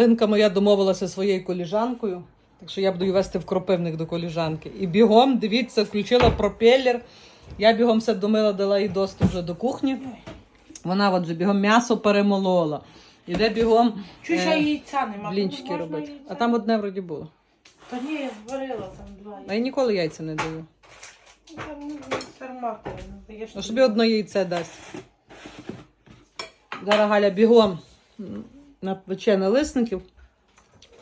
Галинка моя домовилася зі своєю коліжанкою, так що я буду її вести в кропивник до коліжанки. І бігом, дивіться, включила пропеллер. Я бігом все домила, дала їй доступ вже до кухні. Вона от вже бігом м'ясо перемолола. Іде бігом Чуєш, е, яйця нема. блінчики Можна робити. яйця? А там одне вроді було. Та ні, я зварила там два. А я ніколи яйця не даю. Там ну, терматори, ну, даєш Ну, собі одне яйце дасть. Зараз Галя бігом м, напече налисників.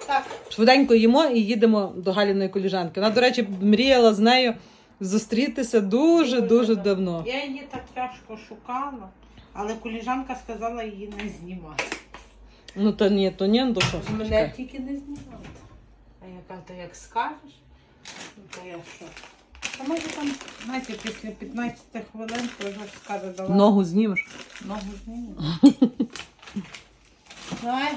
Так, Швиденько їмо і їдемо до Галіної коліжанки. Вона, до речі, мріяла з нею зустрітися дуже дуже давно. я її так тяжко шукала, але коліжанка сказала її не знімати. Ну то ні, то ні, ну то що. Мене чекай. тільки не знімати. А яка то як скажеш, ну, то я що? А може там, знаєте, після 15 хвилин то вже скаже, давай Ногу знімеш. ногу знімемо. Давай.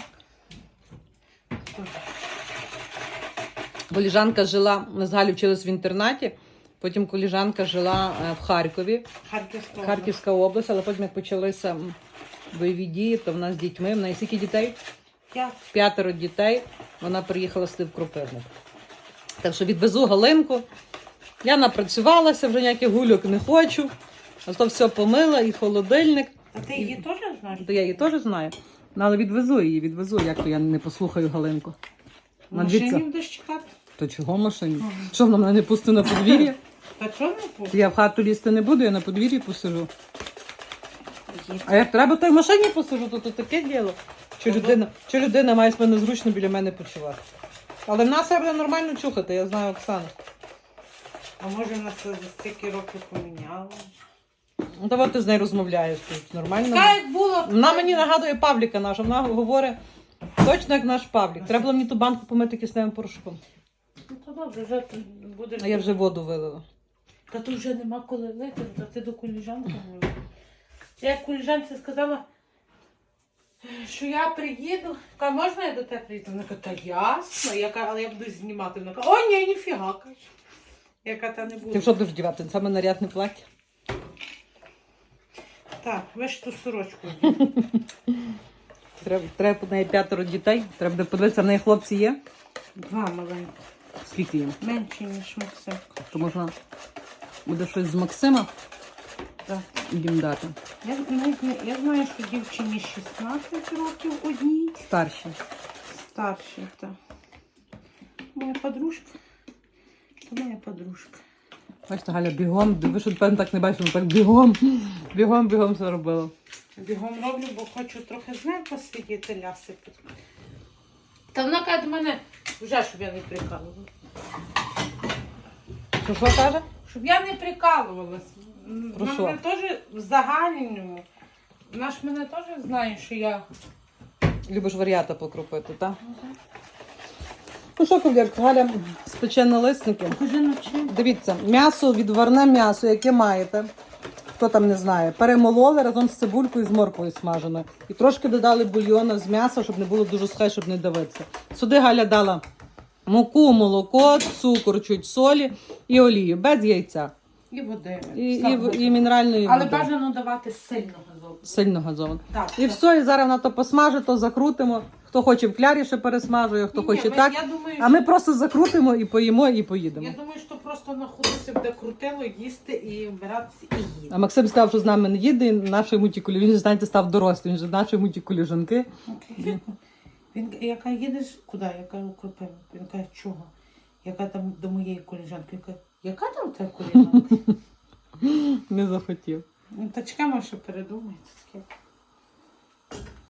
Коліжанка жила, ми з Галю вчились в інтернаті. Потім коліжанка жила е, в Харкові, Харківська. Харківська область, але потім як почалися бойові дії, то в нас з дітьми, в неї скільки дітей? Я п'ятеро дітей, вона приїхала сюди в Кропивник. Так що відвезу Галинку. Я напрацювалася, вже ніяких гульок не хочу. А то все помила і холодильник. А ти її теж знаєш? То я її теж знаю. Ну, але відвезу її, відвезу, як то я не послухаю Галинку. В машині дивіться, будеш чекати? то чого в машині? Що вона мене не пусти на подвір'я? Та чого не пусти? Я в хату лізти не буду, я на подвір'ї посижу. А як треба, то й в машині посижу, то, то таке діло. Чи людина, чи людина має себе незручно біля мене почувати. Але в нас треба буде нормально чухати, я знаю Оксану. А може вона це за стільки років поміняла? Ну, давай ти з нею розмовляєш тут нормально. Така як було. Вона мені нагадує Павліка наша, вона говорить точно як наш Павлік. Треба було мені ту банку помити кисневим порошком. Ну то добре, вже ти будеш. А я вже воду вилила. Та тут вже нема коли лити, та ти до коліжанки лити. Я як коліжанці сказала, що я приїду. Каже, можна я до тебе приїду? Вона каже, та ясно. Я кажу, але я буду знімати. Вона каже, о, ні, ніфіга. каже. Яка та не буде. Ти що будеш вдівати? Саме нарядне плаття. Так, ви ж ту сорочку. Треба, треба по неї п'ятеро дітей. Треба буде подивитися, в неї хлопці є. Два маленькі. Скільки їм? Менші, ніж Максим. То можна буде щось з Максима Так. їм дати. Я, я, я знаю, що дівчині 16 років одній, Старші. старшій, так. Моя подружка. Це моя подружка. Бачите, Галя, бігом, ви що певно так не бачили, так бігом, бігом, бігом все робила. Бігом роблю, бо хочу трохи з нею посидіти лясити. Та вона каже до мене, вже щоб я не прикалувала. Що що каже? Щоб я не прикалувалась. Вона мене теж в загальному. Вона ж мене теж знає, що я. Любиш варіата покропити, так? Ну що, ковірка, Галя спече налисники. Дивіться, м'ясо, відварне м'ясо, яке маєте. Хто там не знає, перемололи разом з цибулькою і з морквою смаженою. І трошки додали бульйону з м'яса, щоб не було дуже сухе, щоб не давитися. Сюди Галя дала муку, молоко, цукор, чуть солі і олію, без яйця. І води. І, і, Слава і мінеральної Але води. бажано давати сильно газову. Сильно газовано. Так, І так. все, і зараз вона то посмажить, то закрутимо. Хто хоче в клярі ще пересмажує, хто Ні, хоче ми- так. Я думаю, А ми просто закрутимо і поїмо, і поїдемо. Я думаю, що просто на ходу крутило, їсти і вбиратися і їсти. А Максим сказав, що з нами не їде, нашої мутікулі. Він же, знаєте, став дорослий, він же нашої мутікуліжанки. Він я кажу, їдеш куди? Я кажу, кропив. Він каже, чого? Яка там до моєї коліжанки? Я кажу, яка там у тебе коліжанка? Не захотів. Ну, та чекаємо, що передумається. таке.